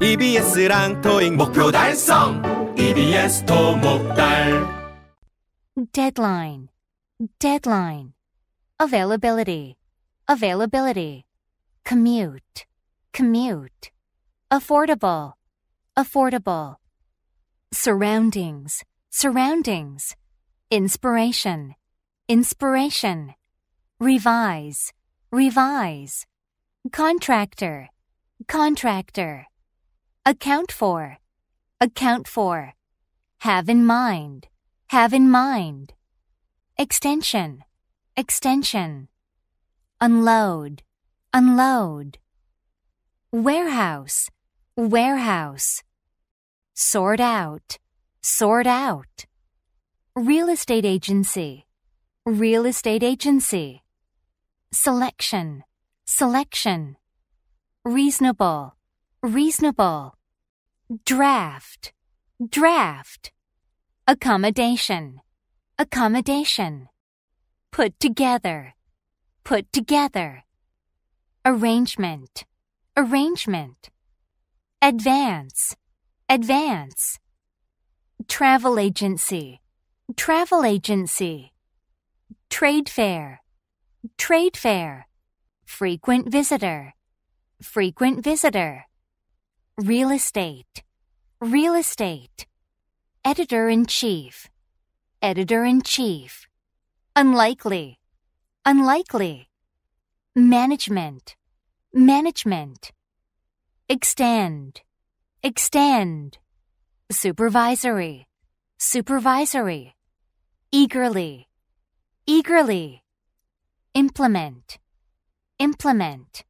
EBS랑 토익 목표 달성 EBS 토목달 Deadline. Deadline. Availability. Availability. Commute. Commute. Affordable. Affordable. Surroundings. Surroundings. Inspiration. Inspiration. Revise. Revise. Contractor. Contractor. Account for. Account for. Have in mind. Have in mind. Extension. Extension. Unload. Unload. Warehouse. Warehouse. Sort out. Sort out. Real estate agency. Real estate agency. Selection. Selection. Reasonable. Reasonable. Draft. Draft. Accommodation. Accommodation. Put together. Put together. Arrangement. Arrangement. Advance. Advance. Travel agency. Travel agency. Trade fair. Trade fair. Frequent visitor. Frequent visitor. Real estate. Real estate. Editor in chief. Editor in chief. Unlikely. Unlikely. Management. Management. Extend. Extend. Supervisory. Supervisory. Eagerly. Eagerly. Implement. Implement.